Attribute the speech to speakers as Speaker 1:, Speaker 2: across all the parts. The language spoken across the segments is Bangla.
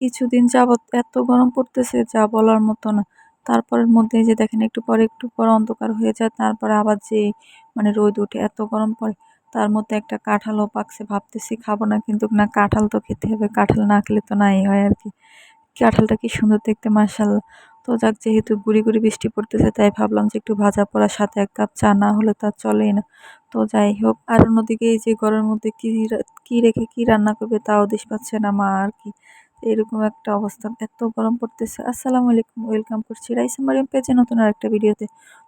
Speaker 1: কিছুদিন যাবৎ এত গরম পড়তেছে, যা বলার মতো না। তারপরের মধ্যে যে দেখেন, একটু পরে একটু পরে অন্ধকার হয়ে যায়, তারপরে আবার যে মানে রোদ উঠে এত গরম পড়ে। তার মধ্যে একটা কাঁঠালও পাকছে, ভাবতেছি খাব না, কিন্তু না, কাঁঠাল তো খেতে হবে, কাঁঠাল না খেলে তো নাই, হয় আর কি। কাঁঠালটা কি সুন্দর দেখতে মার্শাল্লাহ তো যাক, যেহেতু গুড়ি গুড়ি বৃষ্টি পড়তেছে, তাই ভাবলাম যে একটু ভাজা পোড়ার সাথে এক কাপ চা, না হলে তা চলেই না। তো যাই হোক, আর অন্যদিকে এই যে ঘরের মধ্যে কী কী রেখে কী রান্না করবে তাও দিশ পাচ্ছে না মা আর কি। এরকম একটা অবস্থা। এত গরম পড়তেছে। আসসালামু আলাইকুম। ওয়েলকাম করছি রাইসা পেজে নতুন আর একটা ভিডিওতে।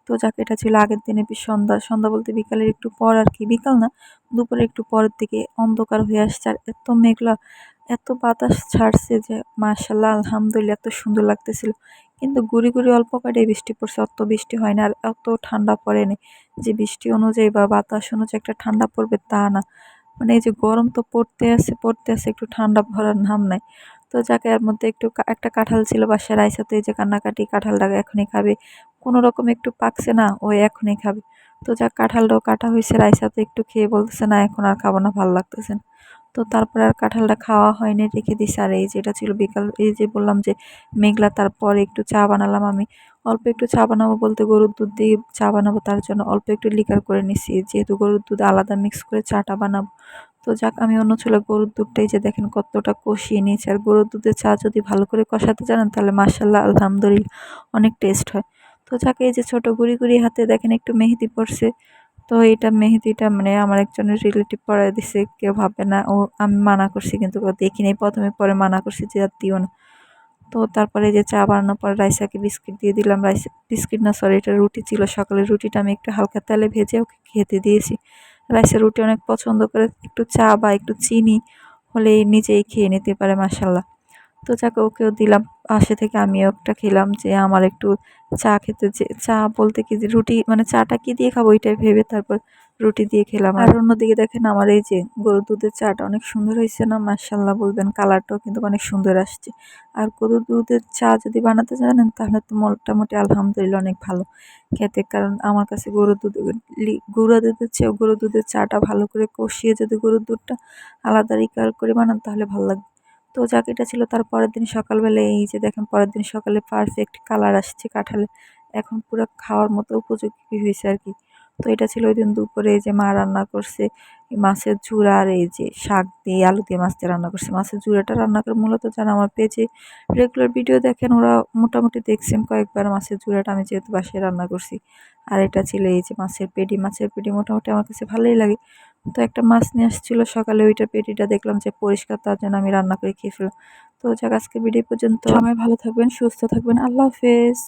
Speaker 1: তো যাকে, এটা ছিল আগের দিনে সন্ধ্যা। সন্ধ্যা বলতে বিকালের একটু পর আর কি। বিকাল না দুপুরে একটু পরের দিকে অন্ধকার হয়ে আসছে আর এত মেঘলা, এত বাতাস ছাড়ছে যে মাশাল্লাহ আলহামদুলিল্লাহ, এত সুন্দর লাগতেছিল। কিন্তু গুড়ি গুড়ি অল্প কাটে বৃষ্টি পড়ছে, অত বৃষ্টি হয় না আর এত ঠান্ডা পড়েনি যে বৃষ্টি অনুযায়ী বা বাতাস অনুযায়ী একটা ঠান্ডা পড়বে তা না। মানে এই যে গরম তো পড়তে আছে পড়তে আছে, একটু ঠান্ডা ভরার নাম নাই। তো যাকে, এর মধ্যে একটু একটা কাঁঠাল ছিল বাসায় রাইসাতে এই যে কান্নাকাটি কাঁঠালটাকে এখনই খাবে। কোনো রকম একটু পাকছে না, ও এখনই খাবে। তো যাক, কাঁঠালটাও কাটা হয়েছে রাইসাতে একটু খেয়ে বলতেছে, না, এখন আর খাব না, ভালো লাগতেছে না। তো তারপরে আর কাঁঠালটা খাওয়া হয়নি, রেখে দিছি। আর এই যেটা ছিল বিকাল, এই যে বললাম যে মেঘলা, তারপরে একটু চা বানালাম আমি। অল্প একটু চা বানাবো বলতে গরুর দুধ দিয়ে চা বানাবো, তার জন্য অল্প একটু লিকার করে নিছি। যেহেতু গরুর দুধ আলাদা মিক্স করে চাটা বানাবো। তো যাক, আমি অন্য ছিল গরুর দুধটাই যে দেখেন কতটা কষিয়ে নিয়েছি। আর গরুর দুধের চা যদি ভালো করে কষাতে জানেন, তাহলে মার্শাল্লাহ আলহামদুলিল্লাহ, অনেক টেস্ট হয়। তো যাক, এই যে ছোটো গুড়ি গুড়ি হাতে দেখেন একটু মেহেদি পড়ছে। তো এটা মেহেদিটা মানে আমার একজনের রিলেটিভ পড়ায় দিছে, কেউ ভাবে না, ও, আমি মানা করছি কিন্তু দেখি নাই, প্রথমে পরে মানা করছি যে আর দিও না। তো তারপরে যে চা বানানোর পর রাইসাকে বিস্কিট দিয়ে দিলাম। রাইস, বিস্কিট না, সরি, এটা রুটি ছিল সকালে রুটিটা আমি একটু হালকা তেলে ভেজে ওকে খেতে দিয়েছি। রাইসের রুটি অনেক পছন্দ করে, একটু চা বা একটু চিনি হলে নিজেই খেয়ে নিতে পারে মাসাল্লাহ তো যাকে ওকেও দিলাম, পাশে থেকে আমিও একটা খেলাম যে আমার একটু চা খেতে যে, চা বলতে কি রুটি মানে চাটা কি দিয়ে খাব ওইটাই ভেবে তারপর রুটি দিয়ে খেলাম। আর অন্যদিকে দেখেন আমার এই যে গরুর দুধের চাটা অনেক সুন্দর হয়েছে না মার্শাল্লাহ বলবেন কালারটাও কিন্তু অনেক সুন্দর আসছে। আর গরুর দুধের চা যদি বানাতে জানেন তাহলে তো মোটামুটি আলহামদুলিল্লাহ অনেক ভালো খেতে, কারণ আমার কাছে গরুর দুধ গুঁড়া দুধের চেয়েও গরুর দুধের চাটা ভালো করে কষিয়ে যদি গরুর দুধটা আলাদা রিকার করে বানান তাহলে ভালো লাগবে। তো যাক, এটা ছিল তার পরের দিন সকালবেলা। এই যে দেখেন, পরের দিন সকালে পারফেক্ট কালার আসছে কাঁঠালে। এখন পুরো খাওয়ার মতো উপযোগী হয়েছে আর কি। তো এটা ছিল ওই দিন দুপুরে যে মা রান্না করছে মাছের ঝুড়া আর এই যে শাক দিয়ে আলু দিয়ে মাছ দিয়ে রান্না করছে। মাছের ঝুড়াটা রান্না করে মূলত যারা আমার পেজে রেগুলার ভিডিও দেখেন, ওরা মোটামুটি দেখছেন কয়েকবার মাছের ঝুড়াটা। আমি যেহেতু বাসায় রান্না করছি, আর এটা ছিল এই যে মাছের পেটি। মাছের পেটি মোটামুটি আমার কাছে ভালোই লাগে। তো একটা মাছ নিয়ে আসছিল সকালে, ওইটা পেটিটা দেখলাম যে পরিষ্কার, তার জন্য আমি রান্না করে খেয়ে ফেলাম তো যাক আজকে ভিডিও পর্যন্ত। সময় ভালো থাকবেন, সুস্থ থাকবেন। আল্লাহ হাফেজ।